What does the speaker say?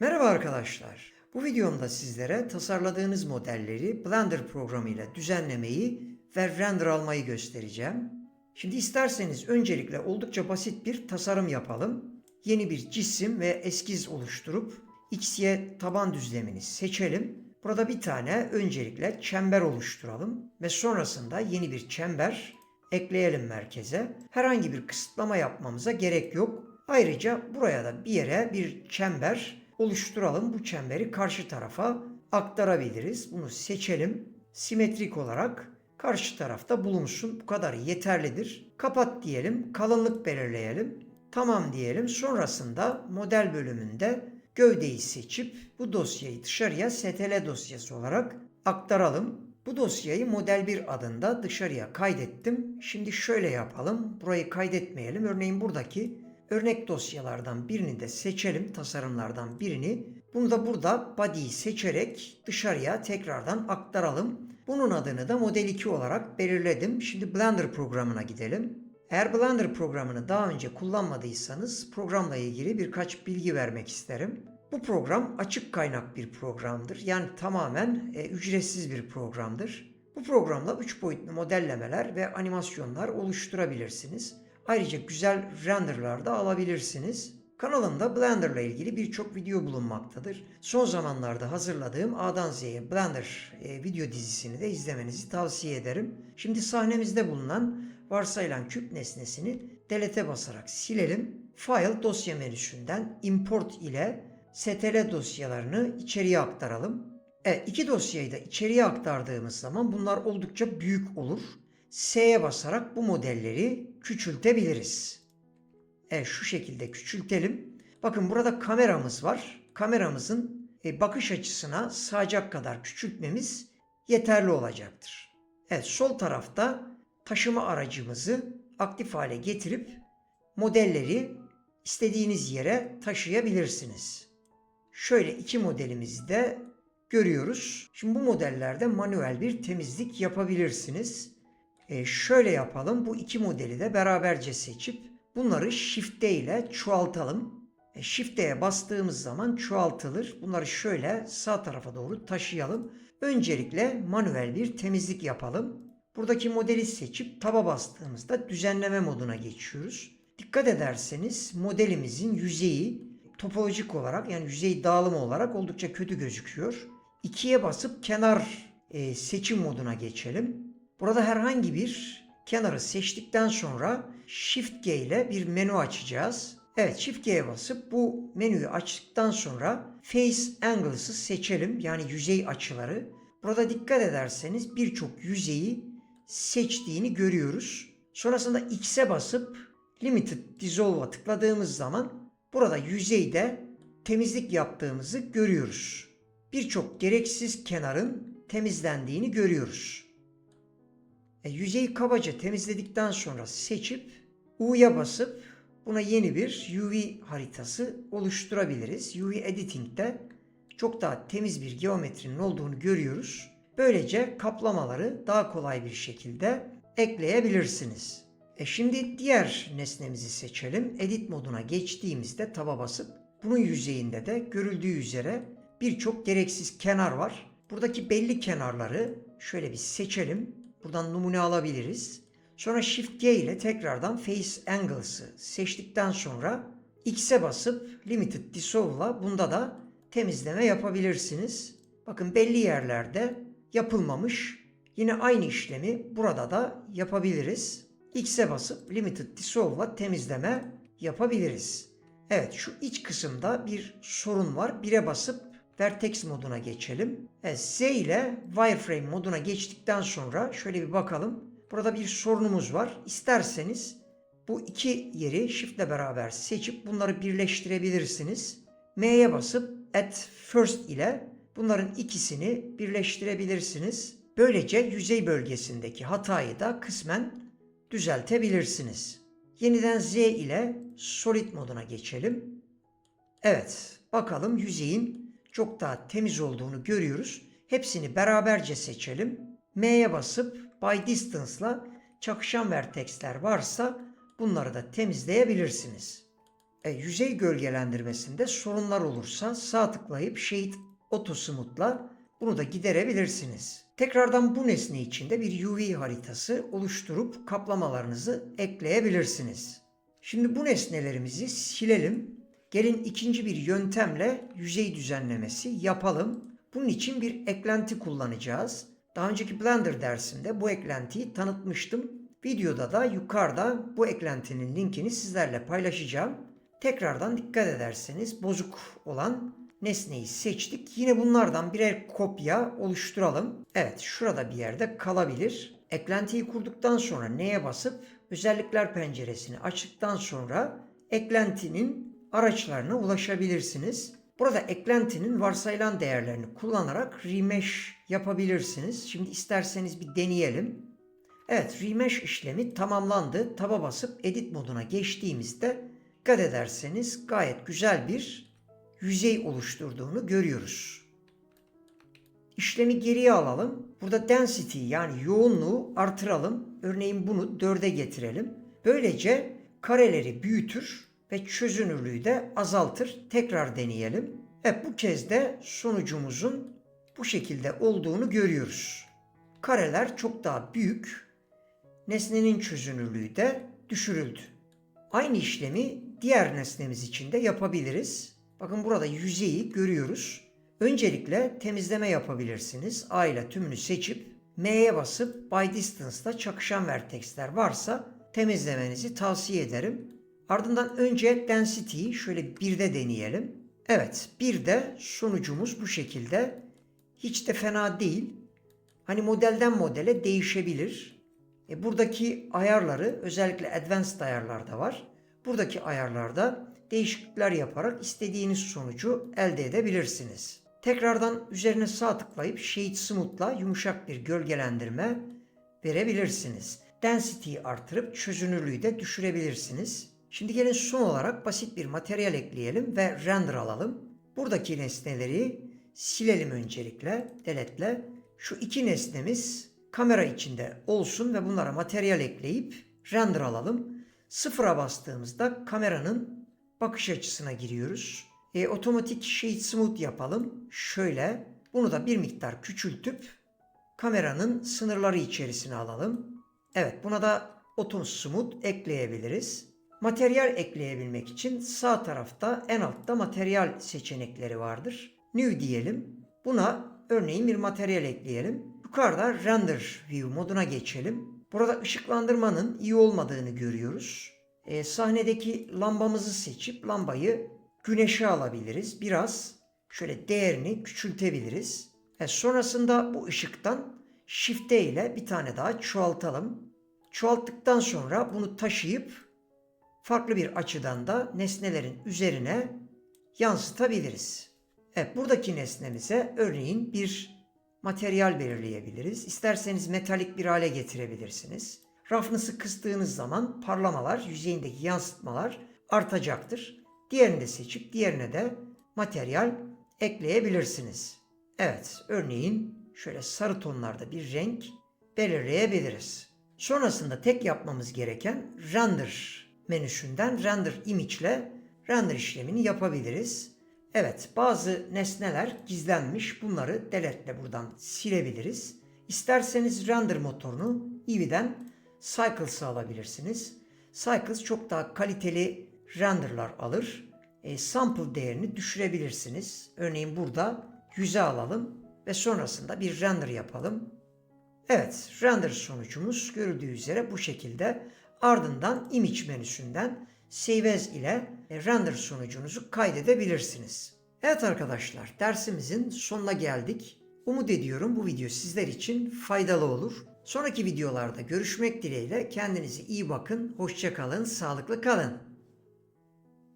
Merhaba arkadaşlar. Bu videomda sizlere tasarladığınız modelleri Blender programıyla düzenlemeyi ve render almayı göstereceğim. Şimdi isterseniz öncelikle oldukça basit bir tasarım yapalım. Yeni bir cisim ve eskiz oluşturup XY taban düzlemini seçelim. Burada bir tane öncelikle çember oluşturalım ve sonrasında yeni bir çember ekleyelim merkeze. Herhangi bir kısıtlama yapmamıza gerek yok. Ayrıca buraya da bir yere bir çember oluşturalım. Bu çemberi karşı tarafa aktarabiliriz. Bunu seçelim. Simetrik olarak karşı tarafta bulunsun. Bu kadar yeterlidir. Kapat diyelim. Kalınlık belirleyelim. Tamam diyelim. Sonrasında model bölümünde gövdeyi seçip bu dosyayı dışarıya STL dosyası olarak aktaralım. Bu dosyayı model 1 adında dışarıya kaydettim. Şimdi şöyle yapalım. Burayı kaydetmeyelim. Örneğin buradaki örnek dosyalardan birini de seçelim. Tasarımlardan birini. Bunu da burada body'yi seçerek dışarıya tekrardan aktaralım. Bunun adını da model 2 olarak belirledim. Şimdi Blender programına gidelim. Eğer Blender programını daha önce kullanmadıysanız programla ilgili birkaç bilgi vermek isterim. Bu program açık kaynak bir programdır. Yani tamamen e, ücretsiz bir programdır. Bu programla 3 boyutlu modellemeler ve animasyonlar oluşturabilirsiniz. Ayrıca güzel renderlar da alabilirsiniz. Kanalımda Blender ile ilgili birçok video bulunmaktadır. Son zamanlarda hazırladığım A'dan Z'ye Blender e, video dizisini de izlemenizi tavsiye ederim. Şimdi sahnemizde bulunan varsayılan küp nesnesini delete basarak silelim. File dosya menüsünden import ile stl dosyalarını içeriye aktaralım. E, iki dosyayı da içeriye aktardığımız zaman bunlar oldukça büyük olur. S'ye basarak bu modelleri küçültebiliriz. Evet şu şekilde küçültelim. Bakın burada kameramız var. Kameramızın e, bakış açısına sığacak kadar küçültmemiz yeterli olacaktır. Evet sol tarafta taşıma aracımızı aktif hale getirip modelleri istediğiniz yere taşıyabilirsiniz. Şöyle iki modelimizi de görüyoruz. Şimdi bu modellerde manuel bir temizlik yapabilirsiniz. E, şöyle yapalım. Bu iki modeli de beraberce seçip bunları Shift ile çoğaltalım. E, Shift bastığımız zaman çoğaltılır. Bunları şöyle sağ tarafa doğru taşıyalım. Öncelikle manuel bir temizlik yapalım. Buradaki modeli seçip taba bastığımızda düzenleme moduna geçiyoruz. Dikkat ederseniz modelimizin yüzeyi topolojik olarak yani yüzey dağılımı olarak oldukça kötü gözüküyor. İkiye basıp kenar e, seçim moduna geçelim. Burada herhangi bir kenarı seçtikten sonra Shift G ile bir menü açacağız. Evet Shift G'ye basıp bu menüyü açtıktan sonra Face Angles'ı seçelim. Yani yüzey açıları. Burada dikkat ederseniz birçok yüzeyi seçtiğini görüyoruz. Sonrasında X'e basıp Limited Dissolve'a tıkladığımız zaman burada yüzeyde temizlik yaptığımızı görüyoruz. Birçok gereksiz kenarın temizlendiğini görüyoruz. E, yüzeyi kabaca temizledikten sonra seçip U'ya basıp buna yeni bir UV haritası oluşturabiliriz. UV Editing'de çok daha temiz bir geometrinin olduğunu görüyoruz. Böylece kaplamaları daha kolay bir şekilde ekleyebilirsiniz. E şimdi diğer nesnemizi seçelim. Edit moduna geçtiğimizde taba basıp bunun yüzeyinde de görüldüğü üzere birçok gereksiz kenar var. Buradaki belli kenarları şöyle bir seçelim. Buradan numune alabiliriz. Sonra Shift G ile tekrardan Face Angles'ı seçtikten sonra X'e basıp Limited Dissolve'la bunda da temizleme yapabilirsiniz. Bakın belli yerlerde yapılmamış. Yine aynı işlemi burada da yapabiliriz. X'e basıp Limited Dissolve'la temizleme yapabiliriz. Evet şu iç kısımda bir sorun var. 1'e basıp Vertex moduna geçelim. Evet, Z ile Wireframe moduna geçtikten sonra şöyle bir bakalım. Burada bir sorunumuz var. İsterseniz bu iki yeri Shift ile beraber seçip bunları birleştirebilirsiniz. M'ye basıp Add First ile bunların ikisini birleştirebilirsiniz. Böylece yüzey bölgesindeki hatayı da kısmen düzeltebilirsiniz. Yeniden Z ile Solid moduna geçelim. Evet, bakalım yüzeyin çok daha temiz olduğunu görüyoruz. Hepsini beraberce seçelim. M'ye basıp by distance'la çakışan vertexler varsa bunları da temizleyebilirsiniz. E, yüzey gölgelendirmesinde sorunlar olursa sağ tıklayıp Auto Smooth'la bunu da giderebilirsiniz. Tekrardan bu nesne içinde bir UV haritası oluşturup kaplamalarınızı ekleyebilirsiniz. Şimdi bu nesnelerimizi silelim. Gelin ikinci bir yöntemle yüzey düzenlemesi yapalım. Bunun için bir eklenti kullanacağız. Daha önceki Blender dersinde bu eklentiyi tanıtmıştım. Videoda da yukarıda bu eklentinin linkini sizlerle paylaşacağım. Tekrardan dikkat ederseniz bozuk olan nesneyi seçtik. Yine bunlardan birer kopya oluşturalım. Evet şurada bir yerde kalabilir. Eklentiyi kurduktan sonra neye basıp özellikler penceresini açtıktan sonra eklentinin araçlarına ulaşabilirsiniz. Burada eklentinin varsayılan değerlerini kullanarak remesh yapabilirsiniz. Şimdi isterseniz bir deneyelim. Evet remesh işlemi tamamlandı. Taba basıp edit moduna geçtiğimizde dikkat ederseniz gayet güzel bir yüzey oluşturduğunu görüyoruz. İşlemi geriye alalım. Burada density yani yoğunluğu artıralım. Örneğin bunu 4'e getirelim. Böylece kareleri büyütür ve çözünürlüğü de azaltır. Tekrar deneyelim. Evet bu kez de sonucumuzun bu şekilde olduğunu görüyoruz. Kareler çok daha büyük. Nesnenin çözünürlüğü de düşürüldü. Aynı işlemi diğer nesnemiz için de yapabiliriz. Bakın burada yüzeyi görüyoruz. Öncelikle temizleme yapabilirsiniz. A ile tümünü seçip M'ye basıp by distance'da çakışan vertexler varsa temizlemenizi tavsiye ederim. Ardından önce density'yi şöyle 1'de deneyelim. Evet 1'de sonucumuz bu şekilde. Hiç de fena değil. Hani modelden modele değişebilir. E, buradaki ayarları özellikle advanced ayarlarda var. Buradaki ayarlarda değişiklikler yaparak istediğiniz sonucu elde edebilirsiniz. Tekrardan üzerine sağ tıklayıp Shade Smooth'la yumuşak bir gölgelendirme verebilirsiniz. Density'yi artırıp çözünürlüğü de düşürebilirsiniz. Şimdi gelin son olarak basit bir materyal ekleyelim ve render alalım. Buradaki nesneleri silelim öncelikle, delete'le. Şu iki nesnemiz kamera içinde olsun ve bunlara materyal ekleyip render alalım. Sıfıra bastığımızda kameranın bakış açısına giriyoruz. E, otomatik shade smooth yapalım. Şöyle bunu da bir miktar küçültüp kameranın sınırları içerisine alalım. Evet buna da auto smooth ekleyebiliriz. Materyal ekleyebilmek için sağ tarafta en altta materyal seçenekleri vardır. New diyelim. Buna örneğin bir materyal ekleyelim. Yukarıda render view moduna geçelim. Burada ışıklandırmanın iyi olmadığını görüyoruz. E, sahnedeki lambamızı seçip lambayı güneşe alabiliriz. Biraz şöyle değerini küçültebiliriz. E, sonrasında bu ışıktan Shift ile bir tane daha çoğaltalım. Çoğalttıktan sonra bunu taşıyıp farklı bir açıdan da nesnelerin üzerine yansıtabiliriz. Evet buradaki nesnemize örneğin bir materyal belirleyebiliriz. İsterseniz metalik bir hale getirebilirsiniz. Rafnızı kıstığınız zaman parlamalar, yüzeyindeki yansıtmalar artacaktır. Diğerini de seçip diğerine de materyal ekleyebilirsiniz. Evet, örneğin şöyle sarı tonlarda bir renk belirleyebiliriz. Sonrasında tek yapmamız gereken render menüsünden render image ile render işlemini yapabiliriz. Evet bazı nesneler gizlenmiş. Bunları delete ile buradan silebiliriz. İsterseniz render motorunu Eevee'den Cycles'ı alabilirsiniz. Cycles çok daha kaliteli renderlar alır. E, sample değerini düşürebilirsiniz. Örneğin burada 100'e alalım ve sonrasında bir render yapalım. Evet, render sonucumuz görüldüğü üzere bu şekilde. Ardından image menüsünden Save As ile render sonucunuzu kaydedebilirsiniz. Evet arkadaşlar dersimizin sonuna geldik. Umut ediyorum bu video sizler için faydalı olur. Sonraki videolarda görüşmek dileğiyle kendinize iyi bakın, hoşça kalın, sağlıklı kalın.